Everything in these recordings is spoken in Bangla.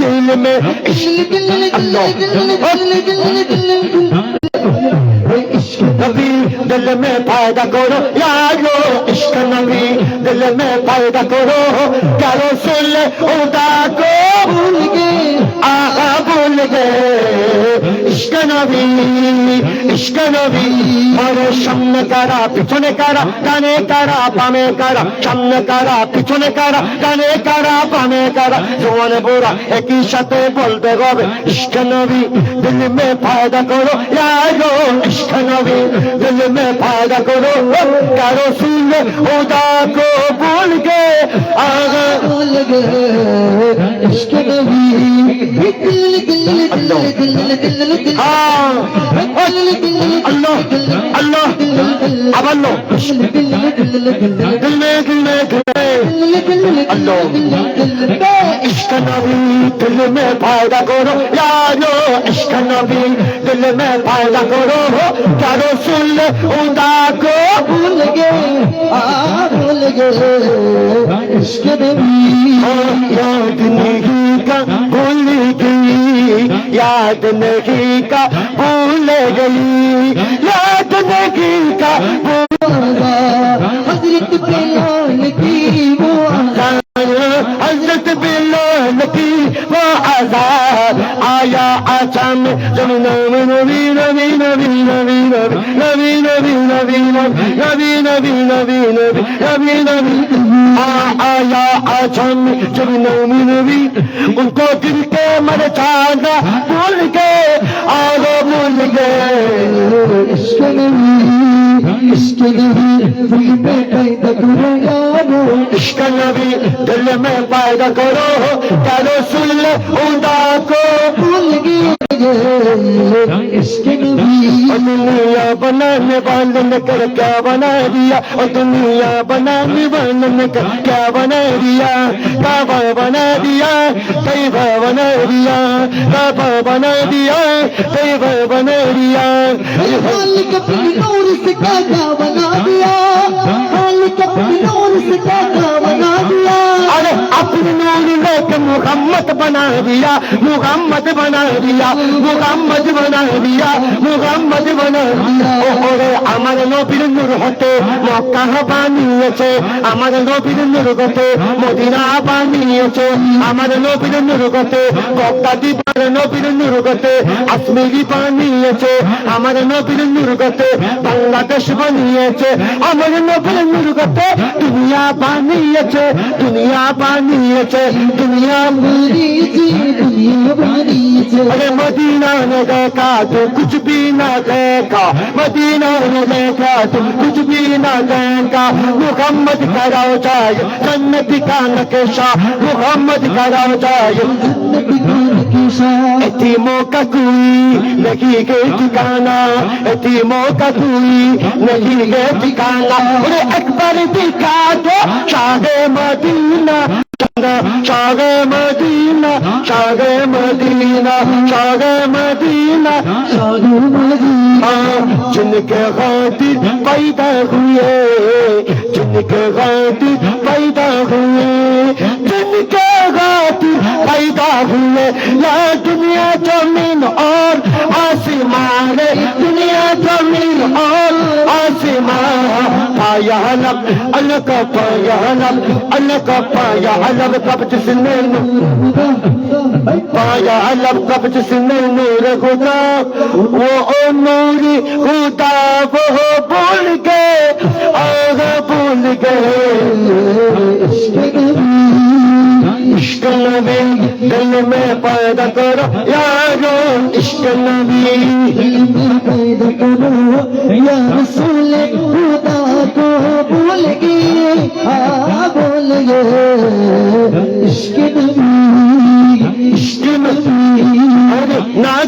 दिल में इश्क अल्लाह नबी दिल में पैदा करो यारो इश्क नबी दिल में पैदा करो क्या रसूल खुदा को भूल गए आगा भूल गए ইস্কনবী সামনে কারা, পিছনে কারা কানে কারা, বামে কারা, সামনে কারা, পিছনে কারা কানে কারা, বামে কারা, জোয়ানে বোরা একই সাথে বলতে হবে ইস্কনবী দিল মে ফায়দা করো ইয়ারো ইস্কনবী মে ফায়দা করো কারও সুন উদা কো ভুল গে আগা ভুল গে ইস্কনবী দিল দিল দিল দিল আল্লাহ আল্লাহ আবার লো গিলে গিলে গিলে আল্লাহ ইশক নবী দিল মে ফায়দা করো ইয়ারো ইশক নবী দিল মে ফায়দা করো क्या रसूल उदा को भूल गए आ भूल गए इश्क नबी याद नहीं का भूल गई याद नहीं का भूल हजरत बिलाल की वो हजरत बिलाल की वो आजाद आया आसाम जब नबी नबी नबी नबी नबी नबी नबी नबी नबी नबी नबी नबी नबी नबी आ आया आसाम जब नबी नबी उनको दिल আমার চাঁদা মুলকে আরও মুলকে ইসকে নবী ইসকে নবী ফুল পে पैदा करो यारो इश्क में पैदा करो क्या रसुल उदा दुनिया बनाने वाले ने कर क्या बना दिया? और दुनिया बनाने वाले ने कर क्या बना दिया? काबा बना दिया तैबा बना दिया, काबा बना दिया तैबा बना दिया। मुहम्मद बना दिया मुहम्मद बना दिया मुहम्मद बना दिया মুহাম্মদ বানিয়ে ওরে আমার নবীর নূর হতে মক্কা বানিয়েছে আমার নবীর নূর গতে মদিনা বানিয়েছে আমার নবীর নূর গতে বগদাদি পার নবীর নূর গতে কাশ্মীরি বানিয়েছে আমার নবীর নূর গতে বাংলাদেশ বানিয়েছে আমার নবীর নূর গতে দুনিয়া বানিয়েছে দুনিয়া বানিয়েছে দুনিয়া मेरी जी दुनिया बनी से अरे मदीना ने देखा तो कुछ भी ना देखा मदीना ने देखा तुम कुछ भी ना देखा मुहम्मद कराओ जाए जन्नत का नकेशा मुहम्मद कराओ जाए एतिमो ककुई नहीं गे ठिकाना एतिमो ककुई नहीं गे ठिकाना अरे अकबर दिखा दो शाहे मदीना शागे मदीना शागे मदीना शागे मदीना शागे मदीना जिनके खातिर पैदा हुए जिनके खातिर पैदा हुए पैदा हुए या दुनिया जमीन और आसमान दुनिया जमीन और आसमान पाया लब अलग पाया लब अलग पाया लब कब जिसने पाया लब कब जिसने नूर खुदा वो ओ नूरी खुदा वो भूल गए आगे भूल गए इश्क नबी, दिल में पैदा करो यार इश्क नबी। दिल में पैदा करो यार सुन खुदा को बोल गए हाँ भूल गए। इश्क नबी इश्क नबी।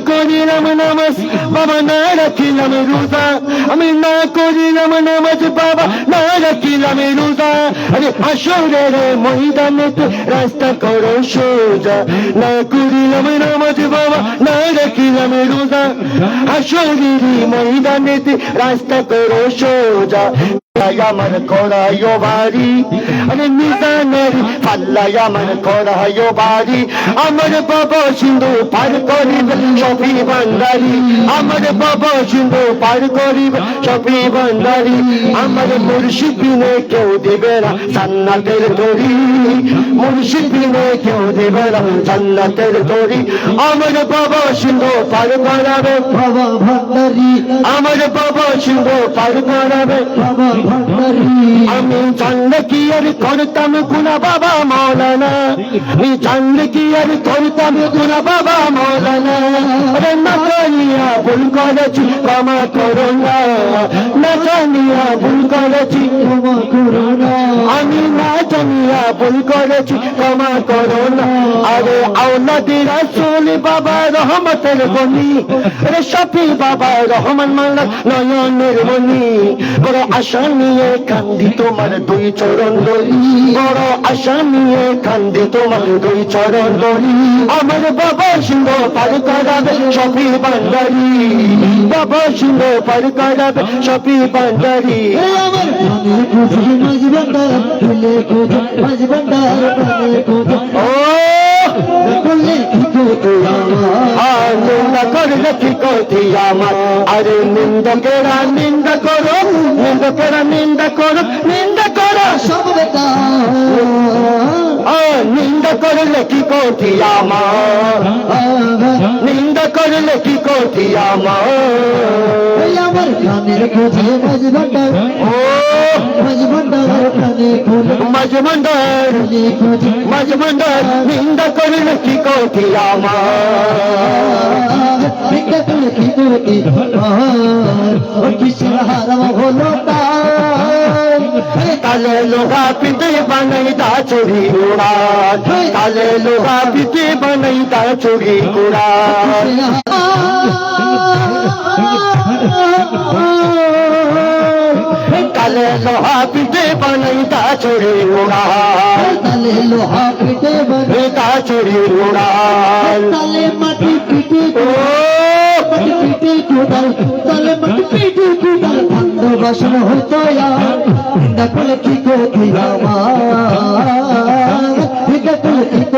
করিলাম নামাজ, বাবা না রাখিলাম রোজা। আমি না করিলাম নামাজ, বাবা না রাখিলাম রোজা। আরে আসরের ময়দানে রাস্তা করো সোজা। না করিলাম নামাজ, বাবা না রাখিলাম রোজা। আসরের ময়দানে রাস্তা করো সোজা। আমার করাইও বাড়ি আরে নিজানের পাল্লাই আমার করাইও বাড়ি আমার বাবা সিন্ধু পার করিব সফি ভান্ডারি আমার বাবা সিন্ধু পার করিব সফি ভান্ডারি আমার মুর্শিদ বিনে কেউ দেবে না জান্নাতের তরি মুর্শিদ বিনে কেউ দেবে না জান্নাতের তরি আমার বাবা সিন্ধু পার করাবে বাবা আমার বাবা সিন্ধু পার করাবে আমি জানলে কি আর করতাম গুনা বাবা মৌলানা। আমি জানলে কি আর করতাম গুনা বাবা মৌলানা। আরে না জানিয়া ভুল করেছি, ক্ষমা করো না। না জানিয়া ভুল করেছি, ক্ষমা করো আমি না জানিয়া ভুল করেছি, ক্ষমা করো আরে আওলাদি রাসূল বাবা রহমতের বনি রে শফি বাবা রহমান মাল্লা নয়নের মনি। বড় আশা নিয়ে কান্দি তোমার দুই চরণ দলি বড় আশা নিয়ে কান্দি তোমার দুই চরণ দলি আমার বাবা সিংহ পার করাবে শফি বান্দারি। বাবা সিংহ পার করাবে শফি বান্দারি। আমার মাঝ ভান্ডার খুলে খুঁজে মাঝ ভান্ডার ও নিন্দা করলে কি করতি আমার? আরে নিন্দকেরা নিন্দা করো নিন্দকেরা নিন্দা করো নিন্দা করো। সব বেটা। নিন্দা করলে কি করতি আমার? নিন্দা করলে কি করতি আমার? আমার খুঁজে মাঝ ও খুঁজে মাঝ মন্ডল খুঁজে খুঁজে মাঝ মন্ডল নিন্দা করলে কি করতি আমার? ভিক্ষা করে কি করতি ও কিসের হারাম হলো তার? তালে লোহা পিতে বানাই তা চুরি উড়ান তালে লোহা পিতে বানাই তা চুরি উড়ান তালে লোহা পিঠে বানাই তা চুরি উড়ান তালে লোহা পিঠে বনে তা চুরি উড়ান তালে মাটি পিঠে মাটি পিঠে কোদাল তালে মাটি পিঠে কোদাল ভান্ড বাসন হতো নিন্দা দেখলে কি করতি আমার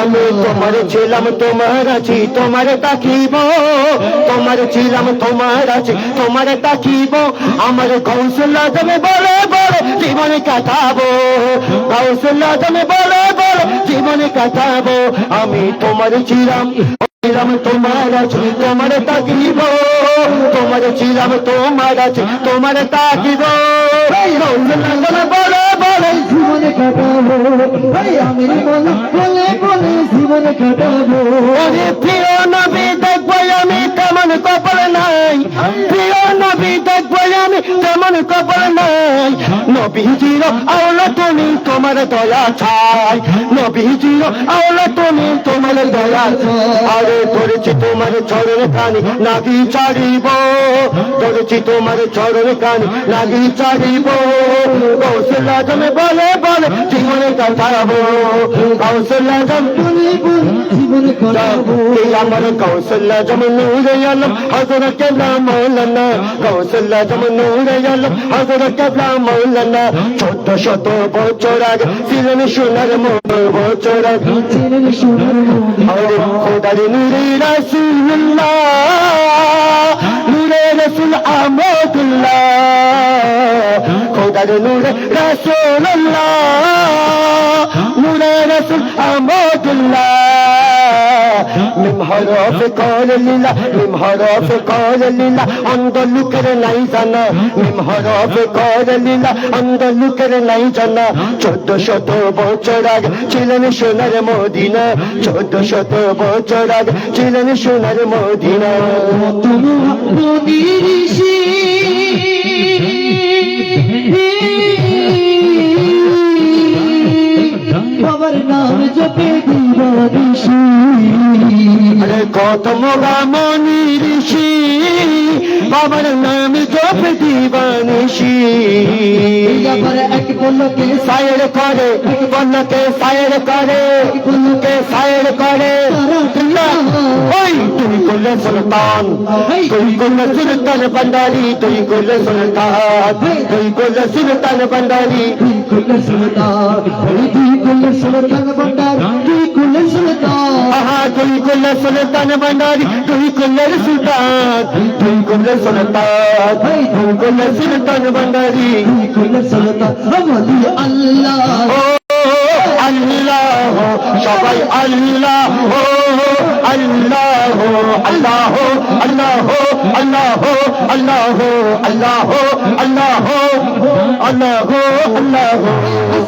আমি তোমার ছিলাম, তোমার আছি, তোমার তাকিব তোমার ছিলাম, তোমার আছি, তোমার তাকিব আমার কৌশল্য তুমি বলে বলে জীবনে কাটাবো। কৌশল্য তুমি বলে বলে জীবনে কাটাবো। আমি তোমার ছিলাম। ছিলাম তোমার আছে তোমার তাকিব তোমার ছিলাম তোমার আছে তোমার তাকিব বলে বলে জীবনে কাটাবো। আমি বলে বলে বলে কাটাবো। প্রিয় নবী দেখব আমি তেমন কপাল নাই। প্রিয় নবী দেখব আমি তেমন কপাল নাই। নবীজির আওলা তুমি তোমার দয়া ছাই নবীজির আওলা তুমি তোমার দয়া আরে ধরেছি তোমার চরণ কানি নাগি চাড়িব। ধরেছি তোমার চরণ কানি নাগি চাড়িব। কৌশল্য তুমি বলে বলে জীবনে কাটাবো। কৌশল্য তুমি বলে জীবনে কাটাবো। আমার কৌশল্য যেমন নূরে আলম হজরত কেবলা মৌলানা। কৌশল্য যেমন নূরে আলম হজরত কেবলা মৌলানা চোদ্দ শত বছর আগে ছিলেন সোনার মোর বছর আগে। ছিলেন সোনার মধ্যে আরে খোদার নূরে রাসূলুল্লাহ নূরে রাসূল আমদুল্লাহ। খোদার নূরে রাসূলুল্লাহ। হরফ কর লীলা মিম হরফ কর লীলা অন্ধ লুকের নাই জানা। মিম হরফ কর লীলা অন্ধ লুকের নাই জানা। চোদ্দ শত বছর আগে ছিলেন সোনার মদিনা। চোদ্দ শত বছর আগে ছিলেন সোনার মদিনা। তুমি বাবার নাম জপে ঋষি। আরে কত মনি ঋষি বাবার নাম জপে দিবানিষি আবার এক বলকে সায়ের করে এক বলকে সায়ের করে এক বলকে সায়ের করে। সুলতান তুই করলে সুলতান বন্দারি তুই করলে সুলতান তুই করলে সুলতান বন্দারি কুল সুলতান তুই কুল সুলতান বন্ডার তুই কুল সুলতান আহা তুই করলে সুলতান বন্দারি তুই করলে সুলতান তুই করলে সুলতান তুই করলে সুলতান বন্দারি তুই কুল সুলতান আল্লাহ আল্লাহ সবাই আল্লাহ আল্লাহ আল্লাহ আল্লাহ اللہ ہو اللہ ہو اللہ ہو اللہ ہو اللہ ہو اللہ ہو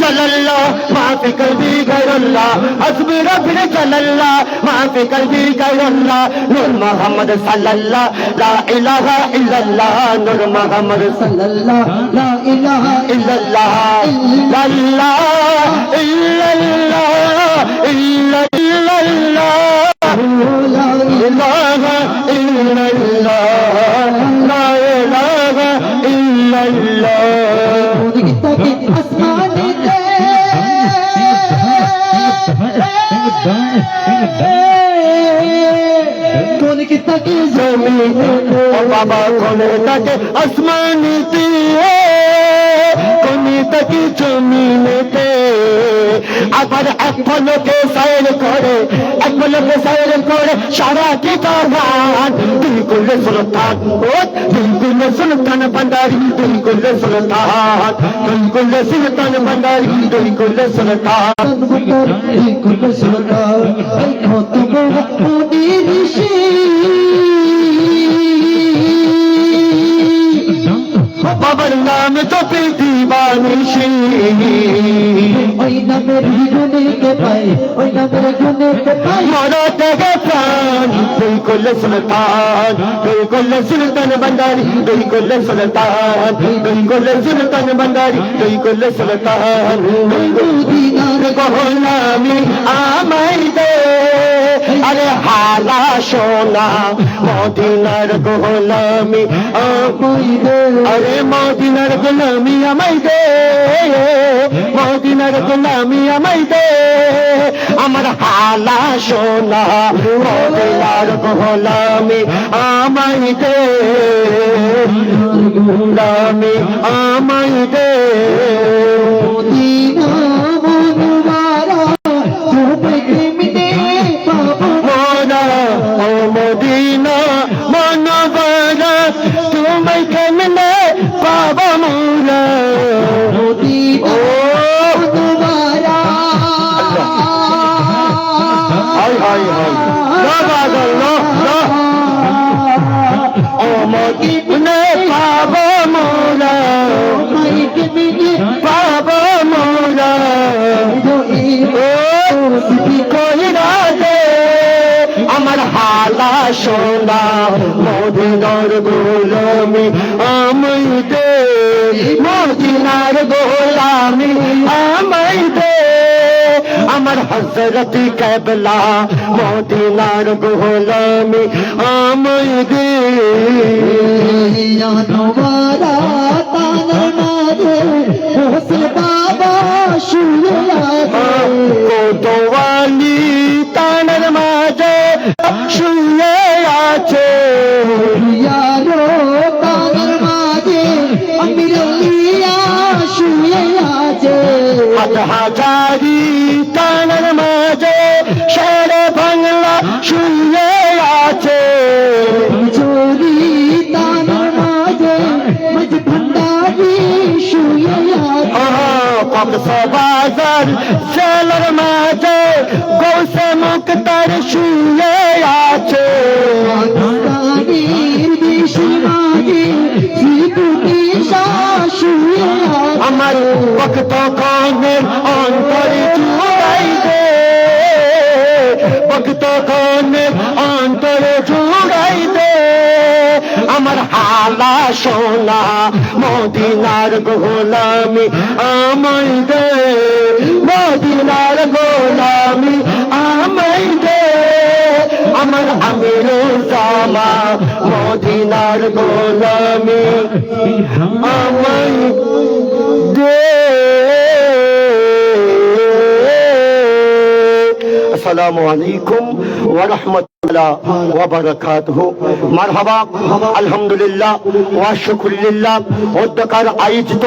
چل اللہ معاف کر بھی غیر اللہ حسب رب نے چل اللہ معاف کر بھی غیر اللہ نور محمد صلی اللہ لا الہ الا اللہ نور محمد صلی اللہ لا الہ الا اللہ لا الہ الا اللہ কোন কি তাকে জমিনে? ও বাবা কোনে আসমানিতে? কোনে থাকি জমিনেতে আবার এক পলকে সাইর করে এক পলকে সাইর করে সারা কি করবান সুলতান সুলতান ভান্ডারি সুলতান। সুলতান ভান্ডারি সুলতান। সুলতান নাম তো প্রীতি বানিসি ওই নামের গুণে কে পাই ওই নামের গুণে কে পাই মরা থেকে প্রাণ তুই করলে সুলতান তুই করলে সুলতান ভান্ডারি তুই করলে সুলতান তুই করলে সুলতান ভান্ডারি তুই করলে সুলতান। মদিনার গহনামি আমাই দে। আরে হালা সোনা মদিনার গোলামি আমাই দে। আরে মদিনার গোলামি আমাই দে। মদিনার গোলামি সালামি আমাই দে। আমার হালা সোনা, মদিনার গোলামি আমাই দে। গোলামি আমাই দে। মদিনা মনবারা তুমি পাব মোরা আমার হালা সোনা, মদিনার গোলামি আমি দে, মদিনার গোলামি দে। আমার হজরত কেবলা, মদিনার গোলামি আমি দে। তানার মাঝে বাবা শুয়ে আছে কক্সবাজার সেলর মাঝে গৌসে মুক্তার শুয়ে আছে। আমার ভক্ত খানের অন্তরে চুড়াই দে ভক্ত খানের কালা সোনা, মদিনার গোলামি আমাই দে। মদিনার গোলামি আমাই দে। আমার আমির জামা মদিনার গোলামি আমায় আসসালামু আলাইকুম ওয়া রাহমাতুল্লাহ ওয়া বারাকাতুহু। মারহাবা আলহামদুলিল্লাহ ওয়া শুকরিল্লাহ অধ্যকার আয়োজিত